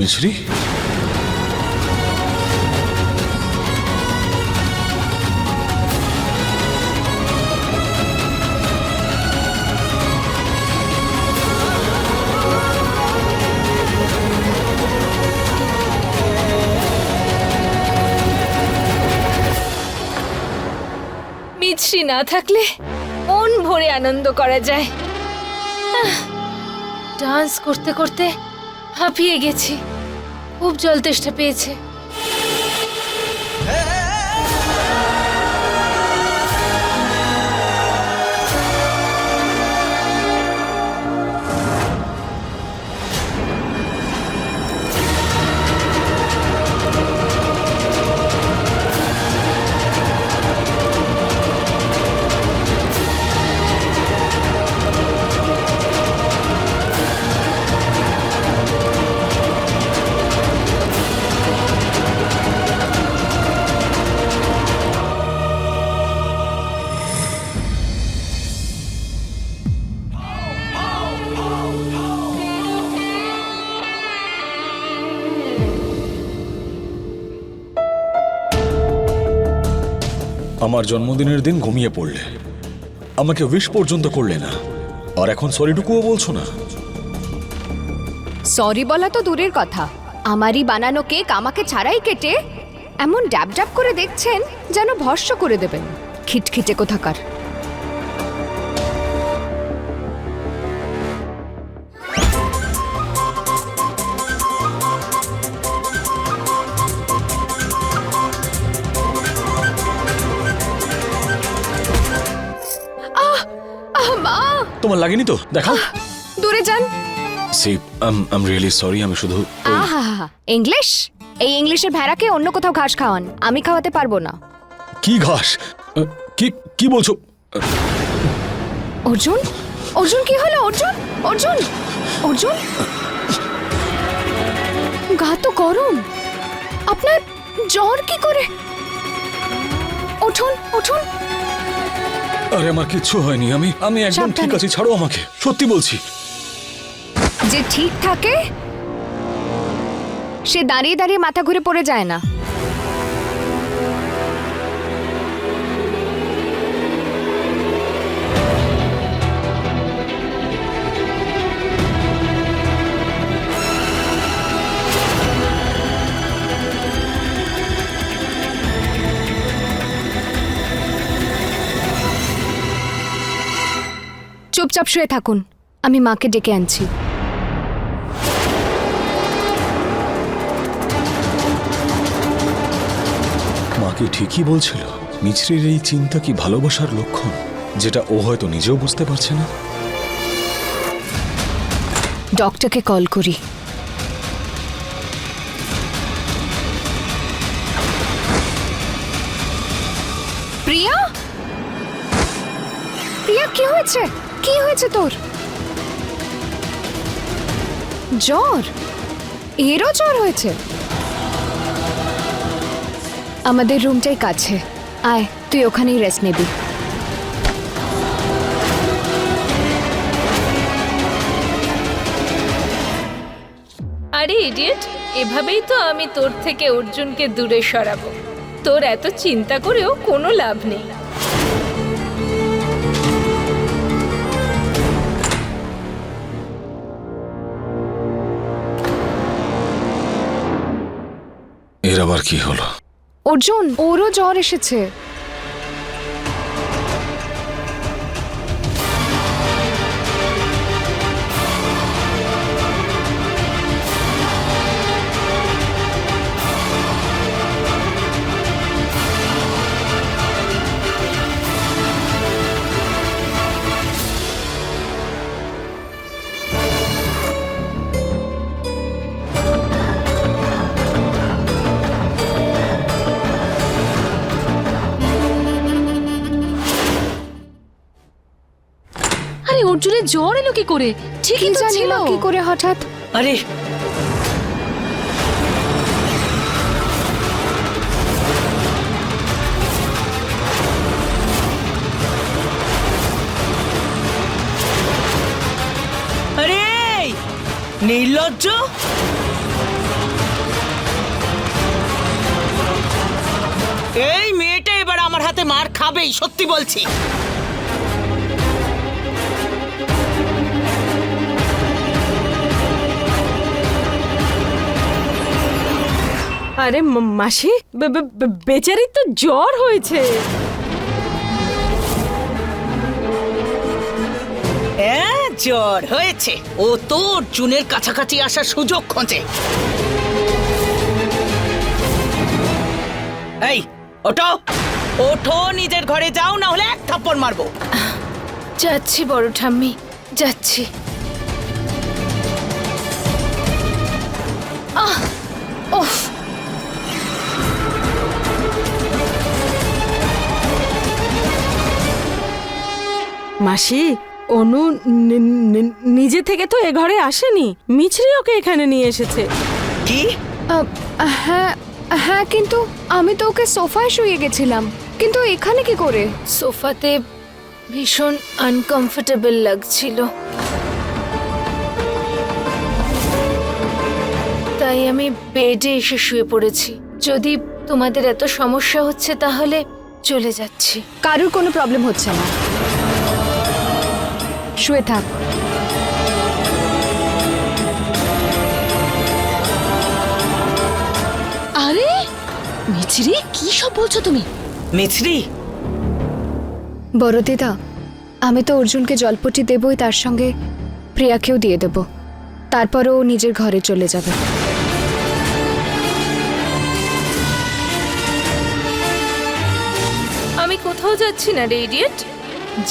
মিছরি? মিছরি না থাকলে মন ভরে আনন্দ করা যায়। ডান্স করতে করতে হাঁপিয়ে গেছি। খুব জল তেষ্টা পেয়েছে। আমার জন্মদিনের দিন ঘুমিয়ে পড়লে। আমাকে উইশ পর্যন্ত করলে না। আর এখন সরিটুকুও বলছো না। সরি বলা তো দূরের কথা। আমারই বানানো কেক আমাকে ছাড়াই কেটে এমন ড্যাব ড্যাব করে দেখছেন, যেন ভস্য করে দেবেন। খিটখিটে কোথাকার। তোমার লাগেনি তো? দেখাও। দূরে যান। সি আম রিয়েলি সরি আমি শুধু আহা ইংলিশ? এই ইংলিশের ভেড়াকে অন্য কোথাও ঘাস খাওয়ান। আমি খাওয়াতে পারব না। কি ঘাস? কি কি বলছো? অর্জুন? অর্জুন কি হলো? অর্জুন? অর্জুন? অর্জুন? গা তো গরম। আপনার জ্বর কি করে? উঠুন উঠুন। আরে আমার কিচ্ছু হয়নি আমি আমি একদম ঠিক। আছি ছাড়ো আমাকে সত্যি বলছি যে ঠিক থাকে সে দাঁড়িয়ে দাঁড়িয়ে মাথা ঘুরে পড়ে যায় না চুপচাপ শুয়ে থাকুন। আমি মাকে ডেকে আনছি। মা কি ঠিকই বলছিল মিছরির এই চিন্তা কি ভালোবাসার লক্ষণ যেটা ও হয়তো নিজেও বুঝতে পারছে না? ডক্টরকে কল করি। প্রিয়া? প্রিয়া কি হয়েছে? কি হয়েছে তোর? জ্বর? এরও জ্বর হয়েছে? আমাদের রুমটাই কাছে। আয়, তুই ওখানেই রেস্ট নেবি। আরে ইডিয়েট এভাবেই তো আমি তোর থেকে অর্জুনকে দূরে সরাবো। তোর এত চিন্তা করেও কোনো লাভ নেই। এর আবার কি হলো? অর্জুন ওরও জ্বর এসেছে। জ্বর এলো কি করে? ঠিকই তো ছিল। কি করে হঠাৎ? আরে! আরে! নির্লজ্জ! এই মেয়েটা এবার আমার হাতে মার খাবেই সত্যি বলছি। আরে মাসি বে- বে- বে- বেচারির তো জ্বর হয়েছে। হ্যাঁ জ্বর হয়েছে। ও তো অর্জুনের কাছাকাছি আসার সুযোগ খোঁজে। এই ওঠো। ওঠো নিজের ঘরে যাও না হলে এক থাপ্পড় মারবো। যাচ্ছি বড় ঠাম্মি যাচ্ছি। আহ! মাসি অনু নিজে থেকে তো এ ঘরে আসেনি। মিছরি ওকে এখানে নিয়ে এসেছে। কি? হ্যাঁ হ্যাঁ কিন্তু আমি তো ওকে সোফায় শুয়ে গেছিলাম। কিন্তু এখানে কি করে? সোফাতে ভীষণ আনকমফোর্টেবল লাগছিল। তাই আমি বেডে এসে শুয়ে পড়েছি। যদি তোমাদের এত সমস্যা হচ্ছে তাহলে চলে যাচ্ছি। কারোর কোনো প্রবলেম হচ্ছে না। শুয়ে থাক। আরে মিছরি কি সব বলছো তুমি? মিছরি? বড় দিদা আমি তো অর্জুনকে জলপটি দেবই তার সঙ্গে প্রিয়াকেও দিয়ে দেব। তারপরও ও নিজের ঘরে চলে যাবে। আমি কোথাও যাচ্ছি না রে রেডিয়েট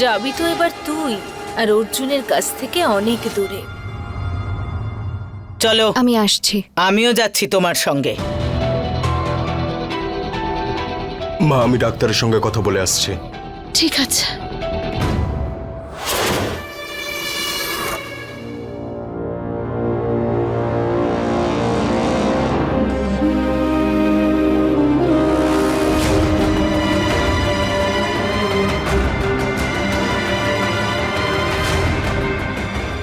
যাবি তো এবার তুই। আর অর্জুনের কাছ থেকে অনেক দূরে। চলো। আমি আসছি। আমিও যাচ্ছি তোমার সঙ্গে। মা আমি ডাক্তারের সঙ্গে কথা বলে আসছি। ঠিক আছে।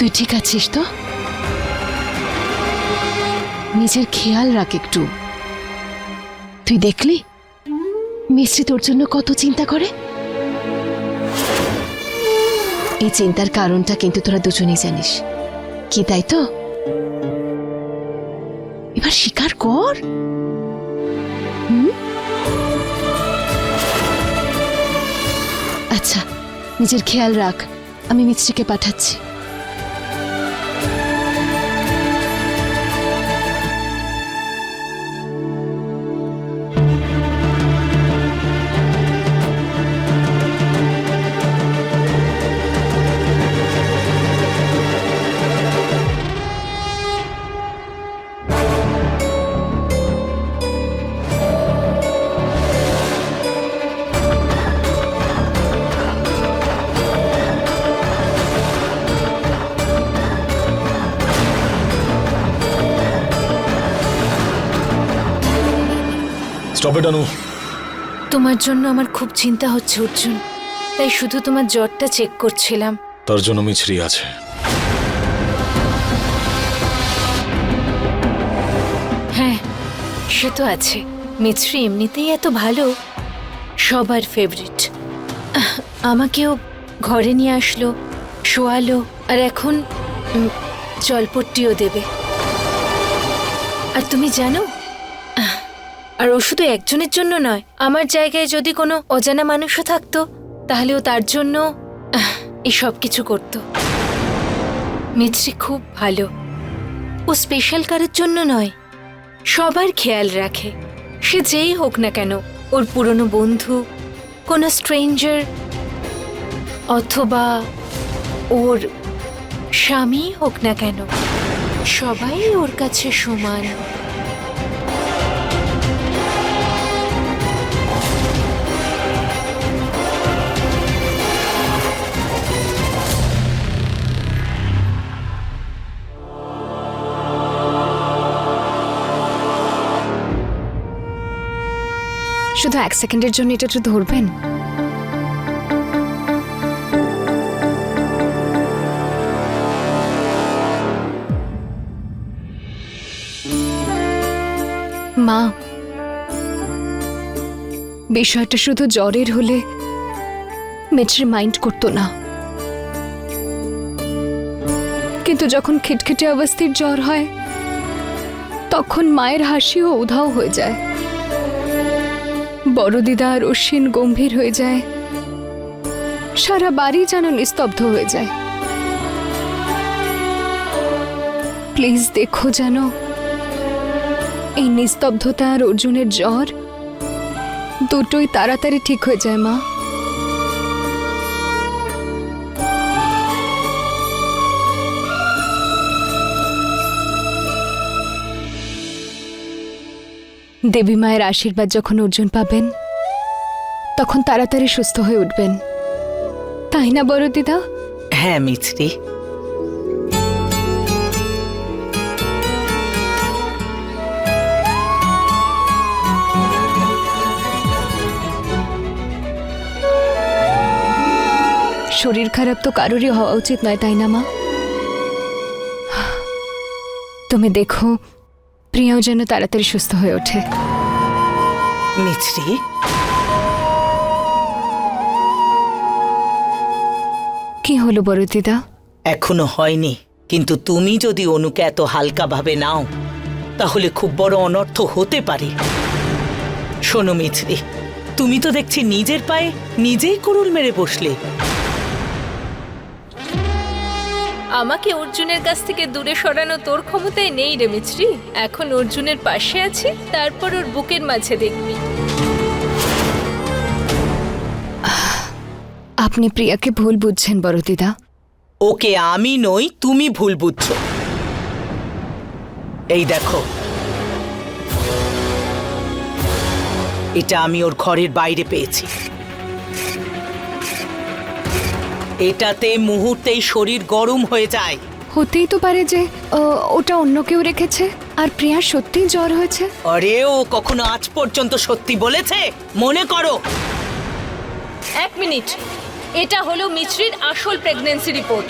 তুই ঠিক আছিস তো? নিজের খেয়াল রাখ একটু। তুই দেখলি? মিস্ত্রি তোর জন্য কত চিন্তা করে? এই চিন্তার কারণটা কিন্তু তোরা দুজনেই জানিস। কি তাই তো? এবার স্বীকার কর? আচ্ছা নিজের খেয়াল রাখ। আমি মিস্ত্রিকে পাঠাচ্ছি। স্টপ ইট আনু তোমার জন্য আমার খুব চিন্তা হচ্ছে অর্জুন। তাই শুধু তোমার জ্বরটা চেক করছিলাম। তার জন্য মিছরি আছে। হ্যাঁ সে তো আছে। মিছরি এমনিতেই এত ভালো সবার ফেভারিট আমাকেও ঘরে নিয়ে আসলো শোয়ালো আর এখন জলপট্টিও দেবে। আর তুমি জানো আর ও শুধু একজনের জন্য নয়, আমার জায়গায় যদি কোনো অজানা মানুষও থাকতো তাহলেও তার জন্য এই সব কিছু করতো। মিছরি খুব ভালো। ও স্পেশাল কারোর জন্য নয়, সবার খেয়াল রাখে। সে যেই হোক না কেন, ওর পুরনো বন্ধু, কোনো স্ট্রেঞ্জার অথবা ওর স্বামী হোক না কেন, সবাই ওর কাছে সমান। এক সেকেন্ডের জন্য এটা একটু ধরবেন? মা, বিষয়টা শুধু জ্বরের হলে মিছরি মাইন্ড করতো না। কিন্তু যখন খিটখিটে অবস্থির জ্বর হয়, তখন মায়ের হাসিও উধাও হয়ে যায়। বড় দিদা আর অশ্বিন গম্ভীর হয়ে যায়। সারা বাড়ি যেন নিস্তব্ধ হয়ে যায়। প্লিজ দেখো যেন এই নিস্তব্ধতা আর অর্জুনের জ্বর দুটোই তাড়াতাড়ি ঠিক হয়ে যায়, মা। দেবী মায়ের আশীর্বাদ যখন অর্জুন পাবেন তখন তাড়াতাড়ি সুস্থ হয়ে উঠবেন। তাই না বড় দিদা? হ্যাঁ মিছরি। শরীর খারাপ তো কারোরই হওয়া উচিত নয় তাই না মা? তুমি দেখো প্রিয়াও যেন তাড়াতাড়ি সুস্থ হয়ে ওঠে। মিছরি? কি হলো বড় দিদা? এখনও হয়নি কিন্তু তুমি যদি অনুকে এত হালকাভাবে নাও তাহলে খুব বড় অনর্থ হতে পারে। শোনো মিছরি তুমি তো দেখছি নিজের পায়ে নিজেই কুরুল মেরে বসলে। আমাকে অর্জুনের কাছ থেকে দূরে সরানো তোর ক্ষমতায় নেই রে মিছরি। এখন অর্জুনের পাশে আছি তারপর ওর বুকের মাঝে দেখবি। আপনি প্রিয়াকে ভুল বুঝছেন বড় দিদা ওকে আমি নই তুমি ভুল বুঝছ। এই দেখো। এটা আমি ওর ঘরের বাইরে পেয়েছি। এটাতে মুহূর্তেই শরীর গরম হয়ে যায়। হতেই তো পারে যে ও, ওটা অন্য কেউ রেখেছে। আর প্রিয়ার সত্যিই জ্বর হয়েছে। আরে ও কখনো আজ পর্যন্ত সত্যি বলেছে? মনে করো। এক মিনিট। এটা হলো মিছরির আসল প্রেগন্যান্সি রিপোর্ট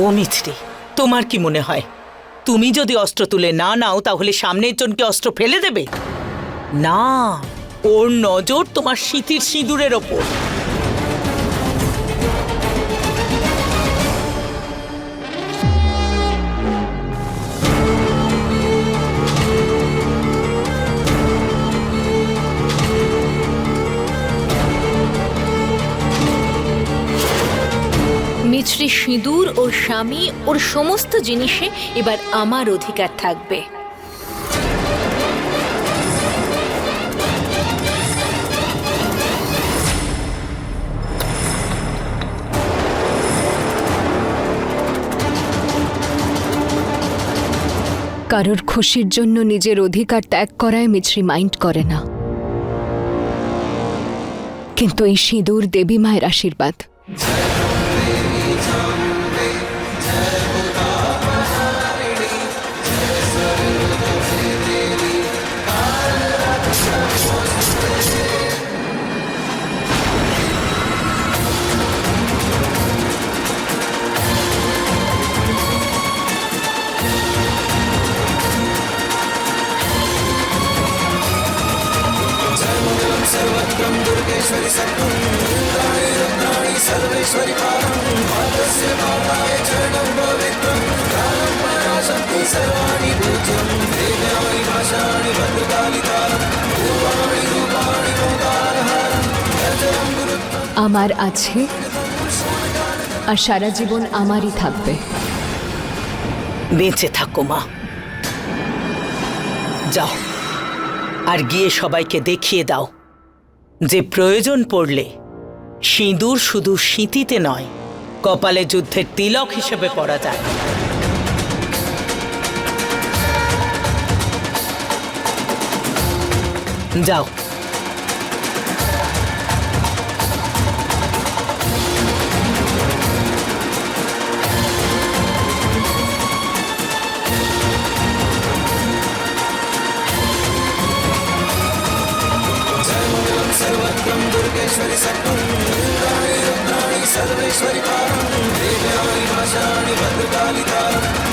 ও মিছরি তোমার কি মনে হয়? তুমি যদি অস্ত্র তুলে না নাও, তাহলে সামনের জনকে অস্ত্র ফেলে দেবে? না, ওর নজর তোমার স্মৃতির সিঁদুরের ওপর। মিছরি সিঁদুর, ওর স্বামী, ওর সমস্ত জিনিসে এবার আমার অধিকার থাকবে। কারোর খুশির জন্য নিজের অধিকার ত্যাগ করায় মিছরি মাইন্ড করে না। কিন্তু এই সিঁদুর দেবী মায়ের আশীর্বাদ। আছে আর সারা জীবন আমারই থাকবে। বেঁচে থাকো, মা। যাও, আর গিয়ে সবাইকে দেখিয়ে দাও যে প্রয়োজন পড়লে সিঁদুর শুধু স্মৃতিতে নয়, কপালে যুদ্ধের তিলক হিসেবে পড়া যায়। যাও சர்வேஸ்வரி சக்தம் சர்வேஸ்வரி பாரம் தேவயானி மசாணி வந்து காலிதாரம்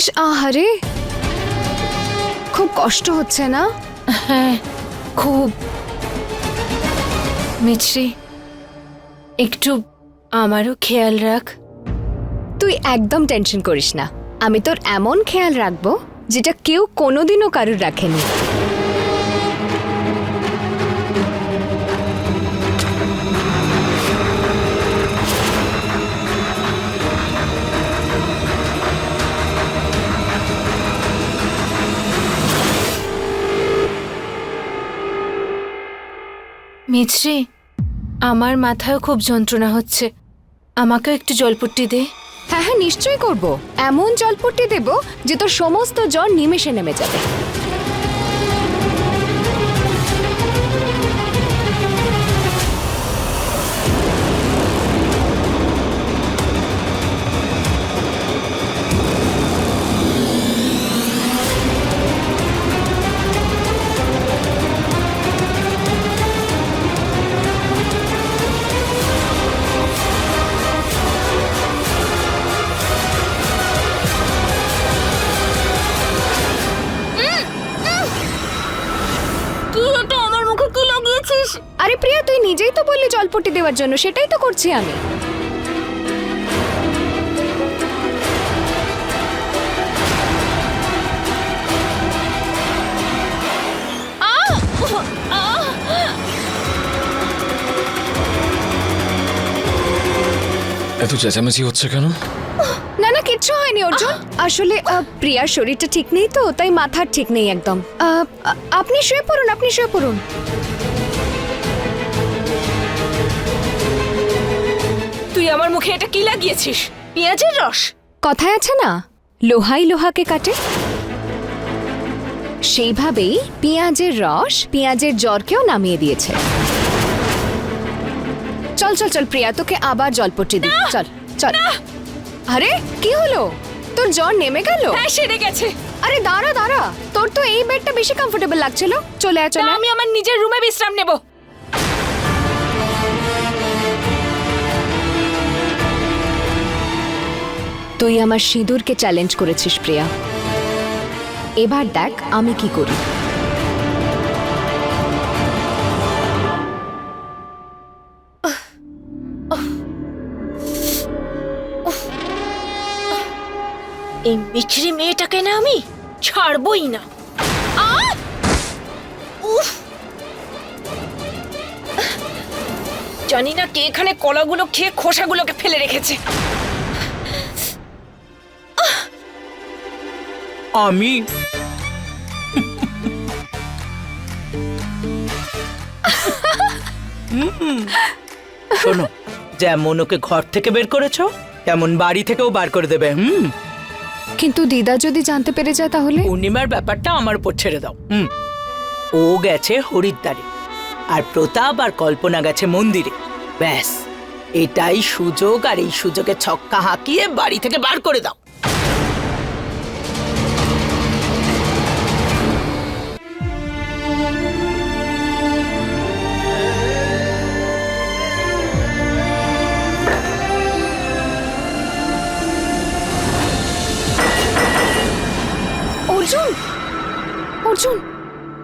ইস আহারে। খুব কষ্ট হচ্ছে না? হ্যাঁ খুব। মিছরি একটু আমারও খেয়াল রাখ। তুই একদম টেনশন করিস না। আমি তোর এমন খেয়াল রাখব যেটা কেউ কোনোদিনও কারুর রাখেনি। মিছরি, আমার মাথায় খুব যন্ত্রণা হচ্ছে। আমাকে একটু জলপট্টি দে। হ্যাঁ হ্যাঁ নিশ্চয়ই করব। এমন জলপট্টি দেব যে তোর সমস্ত জ্বর নিমেষে নেমে যাবে। দেওয়ার জন্য সেটাই তো করছি আমি। এত চেঁচামেচি হচ্ছে কেন? না না কিচ্ছু হয়নি অর্জুন। আসলে আহ, প্রিয়ার শরীরটা ঠিক নেই তো তাই মাথার ঠিক নেই একদম। আহ, আ- আপনি শুয়ে পড়ুন আপনি শুয়ে পড়ুন। তুই আমার মুখে এটা কি লাগিয়েছিস? পেঁয়াজের রস? কথায় আছে না লোহাই লোহাকে কাটে? সেইভাবেই পেঁয়াজের রস পেঁয়াজের জ্বরকেও নামিয়ে দিয়েছে। চল চল চল প্রিয়া তোকে আবার জলপট্টি দি চল চল। আরে কি হলো? তোর জ্বর নেমে গেল? হ্যাঁ সেরে গেছে। আরে দাঁড়া দাঁড়া। তোর তো এই বেডটা বেশি কমফোর্টেবল লাগছিল। চলে আয় চলে আমি আমার নিজের রুমে বিশ্রাম নেব। তুই আমার সিঁদুরকে চ্যালেঞ্জ করেছিস, প্রিয়া। এবার দেখ আমি কি করি। এই মিছরি মেয়েটাকে না আমি ছাড়বই না! জানি না কে এখানে কলাগুলো খেয়ে খোসাগুলোকে ফেলে রেখেছে। আমি। শোনো যেমন ওকে ঘর থেকে বের করেছ তেমন বাড়ি থেকেও বার করে দেবে হুম। কিন্তু দিদা যদি জানতে পেরে যায় তাহলে? পূর্ণিমার ব্যাপারটা আমার উপর ছেড়ে দাও হুম। ও গেছে হরিদ্বারে আর প্রতাপ আর কল্পনা গেছে মন্দিরে। ব্যাস এটাই সুযোগ আর এই সুযোগে ছক্কা হাঁকিয়ে বাড়ি থেকে বার করে দাও।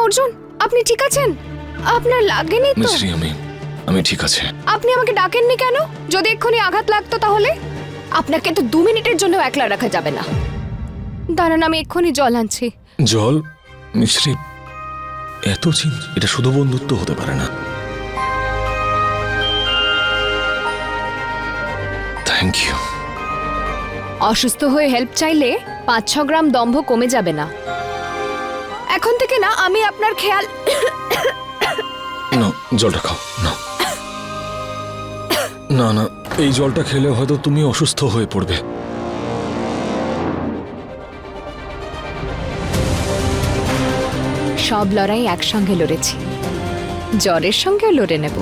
অর্জুন আপনি ঠিক আছেন? আপনার লাগেনি তো? মিশ্রি আমি আমি ঠিক আছে। আপনি আমাকে ডাকেননি কেন? যদি এক্ষুনি আঘাত লাগতো তাহলে? আপনাকে তো দু মিনিটের জন্য একলা রাখা যাবে না। দাঁড়ান আমি এক্ষুনি জল আনছি। জল? মিশ্রি এত চিন এটা শুধু বন্ধুত্ব হতে পারে না। থ্যাংক ইউ অসুস্থ হয়ে হেল্প চাইলে পাঁচ ছ গ্রাম দম্ভ কমে যাবে না। এখন থেকে না আমি আপনার খেয়াল না জলটা খাও না না না এই জলটা খেলে হয়তো তুমি অসুস্থ হয়ে পড়বে। সব লড়াই একসঙ্গে লড়েছি। জ্বরের সঙ্গেও লড়ে নেব।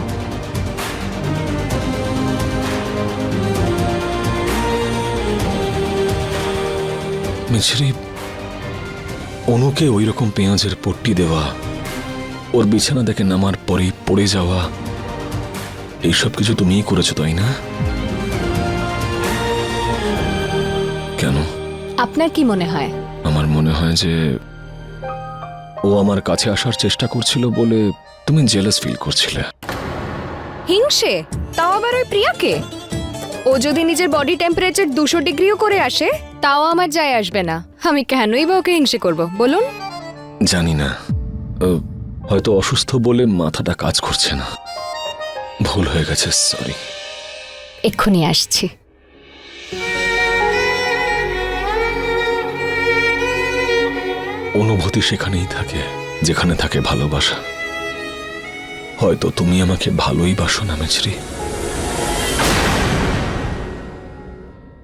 মিছরি অনুকে ওই রকম পেঁয়াজের পট্টি দেওয়া ওর বিছানা দেখে নামার পরেই পড়ে যাওয়া এইসব কিছু তুমিই করেছ তাই না? কেন? আপনার কি মনে হয়? আমার মনে হয় যে ও আমার কাছে আসার চেষ্টা করছিল বলে তুমি জেলাস ফিল করছিলে। হিংসে? তাও আবার ওই প্রিয়াকে? ও যদি নিজের বডি টেম্পারেচার দুশো ডিগ্রিও করে আসে তাও আমার যায় আসবে না। আমি কেনই বা ওকে হিংসে করব বলুন? জানি না। হয়তো অসুস্থ বলে মাথাটা কাজ করছে না। ভুল হয়ে গেছে সরি এক্ষুনি আসছি। অনুভূতি সেখানেই থাকে যেখানে থাকে ভালোবাসা। হয়তো তুমি আমাকে ভালোই বাসো না মেছরি।